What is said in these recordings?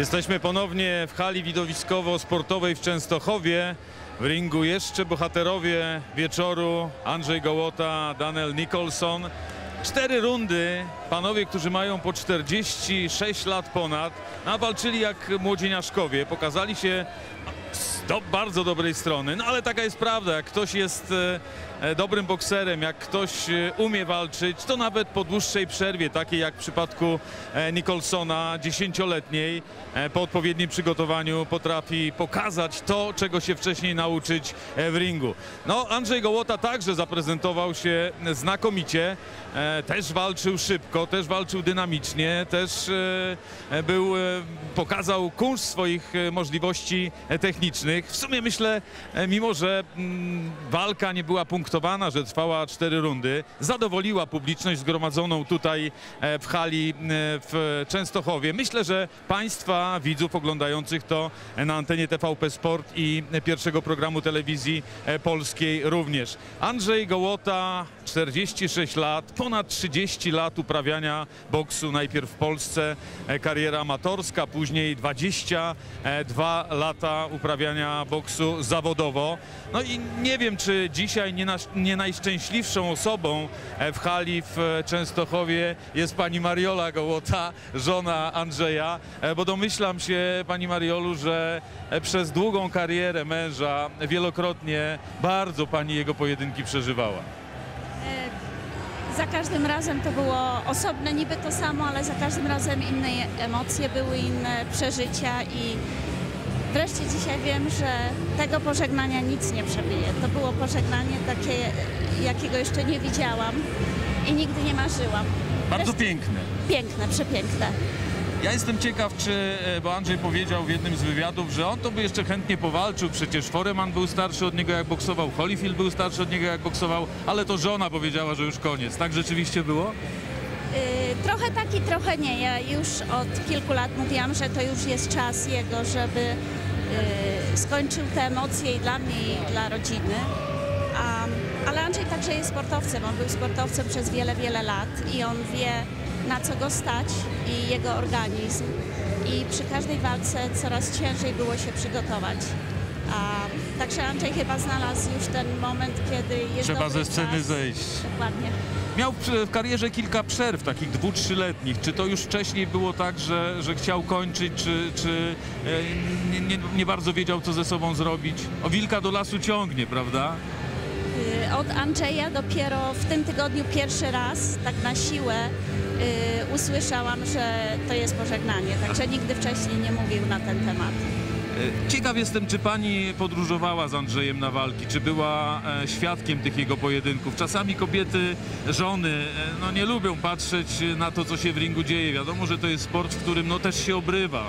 Jesteśmy ponownie w hali widowiskowo-sportowej w Częstochowie. W ringu jeszcze bohaterowie wieczoru Andrzej Gołota, Daniel Nicholson. Cztery rundy, panowie, którzy mają po 46 lat ponad, a walczyli jak młodzieniaszkowie, pokazali się do, bardzo dobrej strony. No ale taka jest prawda, jak ktoś jest e, e, dobrym bokserem, jak ktoś e, umie walczyć, to nawet po dłuższej przerwie, takiej jak w przypadku Nicholsona, dziesięcioletniej, po odpowiednim przygotowaniu potrafi pokazać to, czego się wcześniej nauczyć w ringu. No, Andrzej Gołota także zaprezentował się znakomicie, też walczył szybko, też walczył dynamicznie, też był, pokazał kunszt swoich możliwości e, W sumie myślę, e, mimo że mm, walka nie była punktowana, że trwała cztery rundy, zadowoliła publiczność zgromadzoną tutaj e, w hali e, w Częstochowie. Myślę, że Państwa widzów oglądających to na antenie TVP Sport i pierwszego programu telewizji polskiej również. Andrzej Gołota, 46 lat, ponad 30 lat uprawiania boksu, najpierw w Polsce, e, kariera amatorska, później 22 lata uprawiania boksu zawodowo. No i nie wiem, czy dzisiaj nie, nie najszczęśliwszą osobą e, w hali w e, Częstochowie jest pani Mariola Gołota, żona Andrzeja, e, bo domyślam się, pani Mariolu, że e, przez długą karierę męża wielokrotnie bardzo pani jego pojedynki przeżywała. Za każdym razem to było osobne, niby to samo, ale za każdym razem inne emocje były, inne przeżycia i wreszcie dzisiaj wiem, że tego pożegnania nic nie przebije. To było pożegnanie takie, jakiego jeszcze nie widziałam i nigdy nie marzyłam. Bardzo Wreszcie- piękne. Piękne, przepiękne. Ja jestem ciekaw, czy, e, bo Andrzej powiedział w jednym z wywiadów, że on to by jeszcze chętnie powalczył, przecież Foreman był starszy od niego jak boksował, Holyfield był starszy od niego jak boksował, ale to żona powiedziała, że już koniec. Tak rzeczywiście było? Y, Trochę tak i trochę nie. Ja już od kilku lat mówiłam, że to już jest czas jego, żeby y, skończył te emocje i dla mnie, i dla rodziny. Ale Andrzej także jest sportowcem. On był sportowcem przez wiele, wiele lat i on wie, na co go stać i jego organizm. I przy każdej walce coraz ciężej było się przygotować. A, także Andrzej chyba znalazł już ten moment, kiedy jest Trzeba ze sceny czas. zejść. Dokładnie. Miał w, karierze kilka przerw, takich dwu, trzyletnich. Czy to już wcześniej było tak, że, że chciał kończyć, czy, czy e, nie, nie, nie bardzo wiedział, co ze sobą zrobić? O wilka do lasu ciągnie, prawda? Y, Od Andrzeja dopiero w tym tygodniu pierwszy raz, tak na siłę, usłyszałam, że to jest pożegnanie. Także nigdy wcześniej nie mówił na ten temat. E, Ciekaw jestem, czy pani podróżowała z Andrzejem na walki, czy była e, świadkiem tych jego pojedynków. Czasami kobiety, żony, e, no nie lubią patrzeć na to, co się w ringu dzieje. Wiadomo, że to jest sport, w którym no też się obrywa.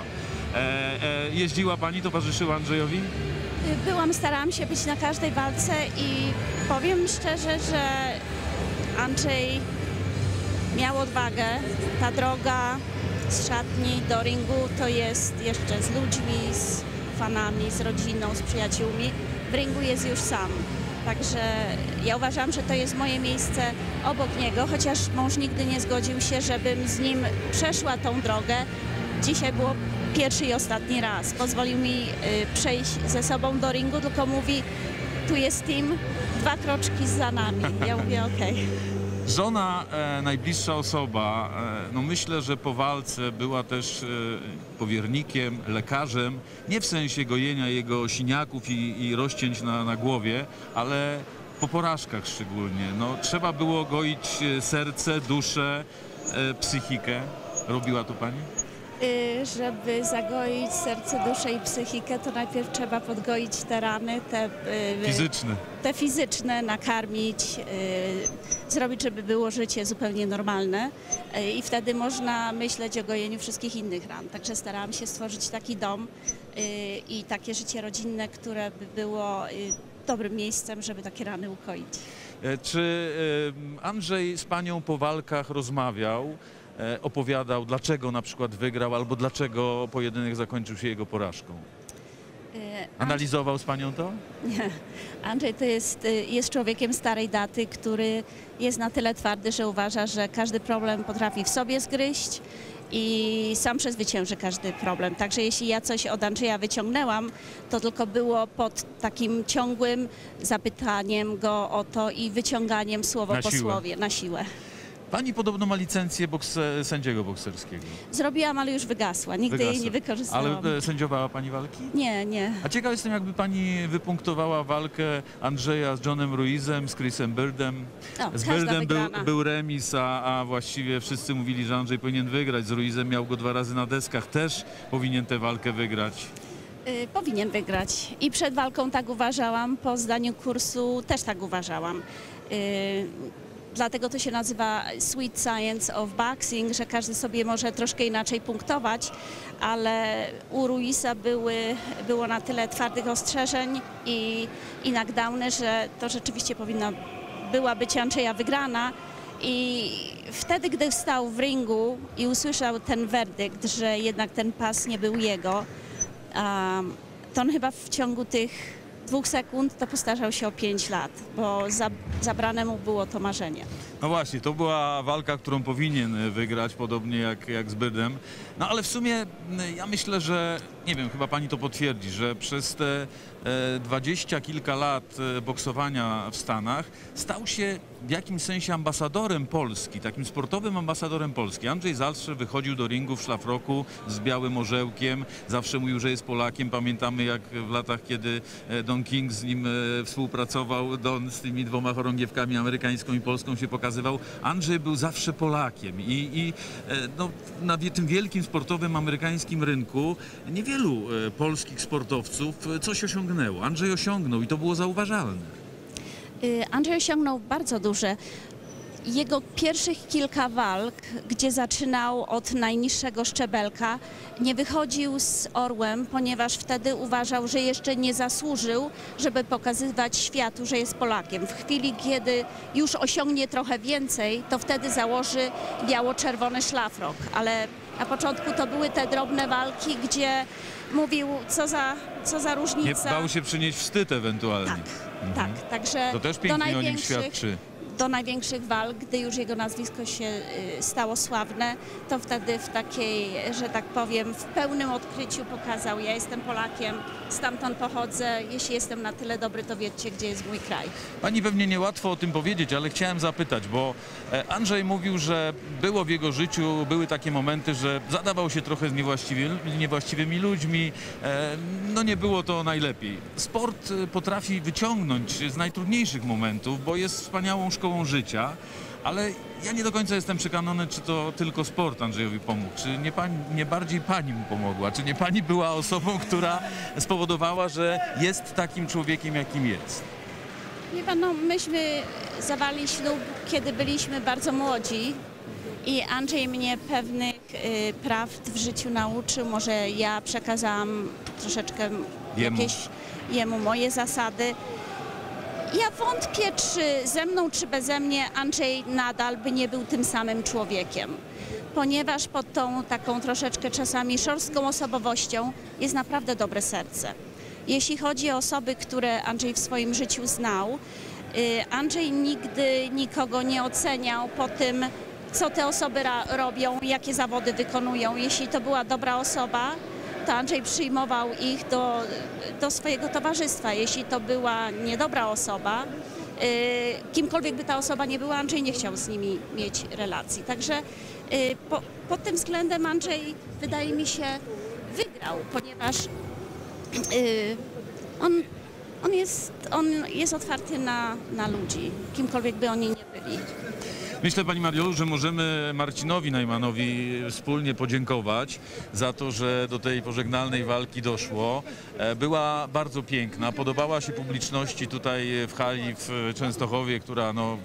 Jeździła pani, towarzyszyła Andrzejowi? Y, Byłam, starałam się być na każdej walce i powiem szczerze, że Andrzej miał odwagę. Ta droga z szatni do ringu to jest jeszcze z ludźmi, z fanami, z rodziną, z przyjaciółmi. W ringu jest już sam. Także ja uważam, że to jest moje miejsce obok niego, chociaż mąż nigdy nie zgodził się, żebym z nim przeszła tą drogę. Dzisiaj było pierwszy i ostatni raz. Pozwolił mi y, przejść ze sobą do ringu, tylko mówi, tu jest team, dwa kroczki za nami. Ja mówię, okej. Żona, e, najbliższa osoba, e, no myślę, że po walce była też e, powiernikiem, lekarzem, nie w sensie gojenia jego siniaków i, i rozcięć na, na głowie, ale po porażkach szczególnie. No, trzeba było goić e, serce, duszę, e, psychikę. Robiła to pani? Y, Żeby zagoić serce, duszę i psychikę, to najpierw trzeba podgoić te rany, te, y, Fizyczne. te fizyczne, nakarmić, y, zrobić, żeby było życie zupełnie normalne i wtedy można myśleć o gojeniu wszystkich innych ran. Także starałam się stworzyć taki dom i takie życie rodzinne, które by było dobrym miejscem, żeby takie rany ukoić. E, Czy Andrzej z panią po walkach rozmawiał, opowiadał, dlaczego na przykład wygrał, albo dlaczego pojedynek zakończył się jego porażką? Y, Analizował z panią to? Nie. Andrzej to jest, y, jest człowiekiem starej daty, który jest na tyle twardy, że uważa, że każdy problem potrafi w sobie zgryźć i sam przezwycięży każdy problem. Także jeśli ja coś od Andrzeja wyciągnęłam, to tylko było pod takim ciągłym zapytaniem go o to i wyciąganiem słowo Na po siłę. słowie, na siłę. Pani podobno ma licencję sędziego bokserskiego. Zrobiłam, ale już wygasła. Nigdy jej Wygasła. nie wykorzystałam. Ale e, sędziowała pani walki? Nie, nie. A ciekaw jestem, jakby pani wypunktowała walkę Andrzeja z Johnem Ruizem, z Chrisem Byrdem. O, Z Byrdem był, był remis, a, a właściwie wszyscy mówili, że Andrzej powinien wygrać. Z Ruizem miał go dwa razy na deskach, też powinien tę walkę wygrać. Y, powinien wygrać. I przed walką tak uważałam, po zdaniu kursu też tak uważałam. Y, dlatego to się nazywa Sweet Science of Boxing, że każdy sobie może troszkę inaczej punktować, ale u Ruisa były, było na tyle twardych ostrzeżeń i, i knockdowny, że to rzeczywiście powinna była być Andrzeja wygrana. I wtedy, gdy stał w ringu i usłyszał ten werdykt, że jednak ten pas nie był jego, Um, to on chyba w ciągu tych dwóch sekund to postarzał się o 5 lat, bo za, zabrane mu było to marzenie. No właśnie, to była walka, którą powinien wygrać, podobnie jak, jak z Bydem. No ale w sumie m, ja myślę, że, nie wiem, chyba pani to potwierdzi, że przez te e, dwadzieścia kilka lat e, boksowania w Stanach stał się w jakimś sensie ambasadorem Polski, takim sportowym ambasadorem Polski. Andrzej Zalstrze wychodził do ringu w szlafroku z białym orzełkiem, zawsze mówił, że jest Polakiem. Pamiętamy jak w latach, kiedy e, Don King z nim współpracował, Don z tymi dwoma chorągiewkami amerykańską i polską się pokazywał. Andrzej był zawsze Polakiem i, i no, na tym wielkim sportowym amerykańskim rynku niewielu e, polskich sportowców e, coś osiągnęło. Andrzej osiągnął i to było zauważalne. Y, Andrzej osiągnął bardzo duże. Jego pierwszych kilka walk, gdzie zaczynał od najniższego szczebelka, nie wychodził z orłem, ponieważ wtedy uważał, że jeszcze nie zasłużył, żeby pokazywać światu, że jest Polakiem. W chwili, kiedy już osiągnie trochę więcej, to wtedy założy biało-czerwony szlafrok. Ale na początku to były te drobne walki, gdzie mówił, co za, co za Nie różnica. bał się przynieść wstyd ewentualnie. Tak, tak. Także To też do pięknie o nim świadczy. Do największych walk, gdy już jego nazwisko się y, stało sławne, to wtedy w takiej, że tak powiem, w pełnym odkryciu pokazał, ja jestem Polakiem, stamtąd pochodzę, jeśli jestem na tyle dobry, to wiedzcie, gdzie jest mój kraj. Pani pewnie niełatwo o tym powiedzieć, ale chciałem zapytać, bo e, Andrzej mówił, że było w jego życiu, były takie momenty, że zadawał się trochę z niewłaściwymi, niewłaściwymi ludźmi. E, No nie było to najlepiej. Sport e, potrafi wyciągnąć z najtrudniejszych momentów, bo jest wspaniałą szkołą życia. Ale ja nie do końca jestem przekonany, czy to tylko sport Andrzejowi pomógł. Czy nie, pani, nie bardziej pani mu pomogła? Czy nie pani była osobą, która spowodowała, że jest takim człowiekiem, jakim jest? Wie pan, no, myśmy zawali ślub, kiedy byliśmy bardzo młodzi i Andrzej mnie pewnych y, prawd w życiu nauczył. Może ja przekazałam troszeczkę Jemu. jakieś jemu moje zasady. Ja wątpię, czy ze mną, czy beze mnie Andrzej nadal by nie był tym samym człowiekiem. Ponieważ pod tą taką troszeczkę czasami szorstką osobowością jest naprawdę dobre serce. Jeśli chodzi o osoby, które Andrzej w swoim życiu znał, y, Andrzej nigdy nikogo nie oceniał po tym, co te osoby robią, jakie zawody wykonują. Jeśli to była dobra osoba, to Andrzej przyjmował ich do, do swojego towarzystwa. Jeśli to była niedobra osoba, y, kimkolwiek by ta osoba nie była, Andrzej nie chciał z nimi mieć relacji. Także y, po, pod tym względem Andrzej, wydaje mi się, wygrał, ponieważ y, on, on, jest, on jest otwarty na, na ludzi, kimkolwiek by oni nie byli. Myślę, Pani Mariolu, że możemy Marcinowi Najmanowi wspólnie podziękować za to, że do tej pożegnalnej walki doszło. E, Była bardzo piękna, podobała się publiczności tutaj w hali w Częstochowie, która no,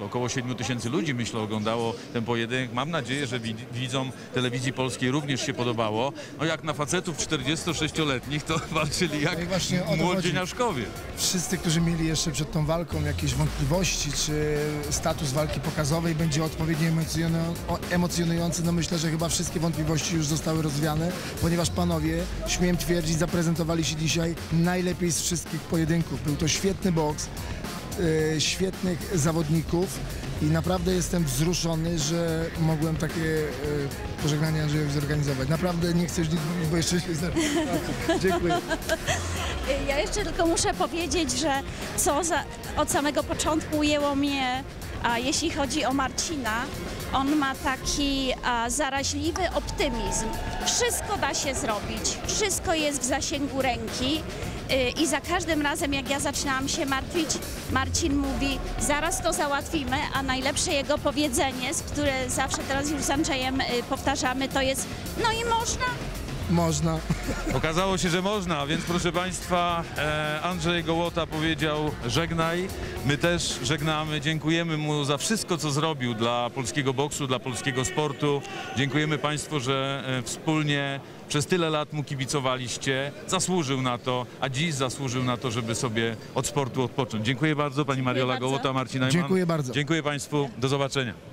około 7 tysięcy ludzi, myślę, oglądało ten pojedynek. Mam nadzieję, że wi- widzom telewizji polskiej również się podobało. No jak na facetów 46-letnich, to walczyli jak No młodzieniaszkowie. Wszyscy, którzy mieli jeszcze przed tą walką jakieś wątpliwości, czy status walki pokazowej będzie odpowiednio emocjonujący, no myślę, że chyba wszystkie wątpliwości już zostały rozwiane, ponieważ panowie, śmiem twierdzić, zaprezentowali się dzisiaj najlepiej z wszystkich pojedynków. Był to świetny boks, świetnych zawodników i naprawdę jestem wzruszony, że mogłem takie e, pożegnanie Andrzejowi zorganizować. Naprawdę nie już nic mówić, bo jeszcze się Dziękuję. Ja jeszcze tylko muszę powiedzieć, że co za, od samego początku ujęło mnie, a jeśli chodzi o Marcina, on ma taki a, zaraźliwy optymizm. Wszystko da się zrobić, wszystko jest w zasięgu ręki. Y, I za każdym razem, jak ja zaczynałam się martwić, Marcin mówi, zaraz to załatwimy, a najlepsze jego powiedzenie, które zawsze teraz już z Andrzejem y, powtarzamy, to jest, no i można, Można. Okazało się, że można, więc proszę Państwa, e, Andrzej Gołota powiedział żegnaj. My też żegnamy, dziękujemy mu za wszystko, co zrobił dla polskiego boksu, dla polskiego sportu. Dziękujemy Państwu, że e, wspólnie przez tyle lat mu kibicowaliście. Zasłużył na to, a dziś zasłużył na to, żeby sobie od sportu odpocząć. Dziękuję bardzo Pani Mariola. Gołota, Marcin Najman. Dziękuję bardzo. Dziękuję Państwu, do zobaczenia.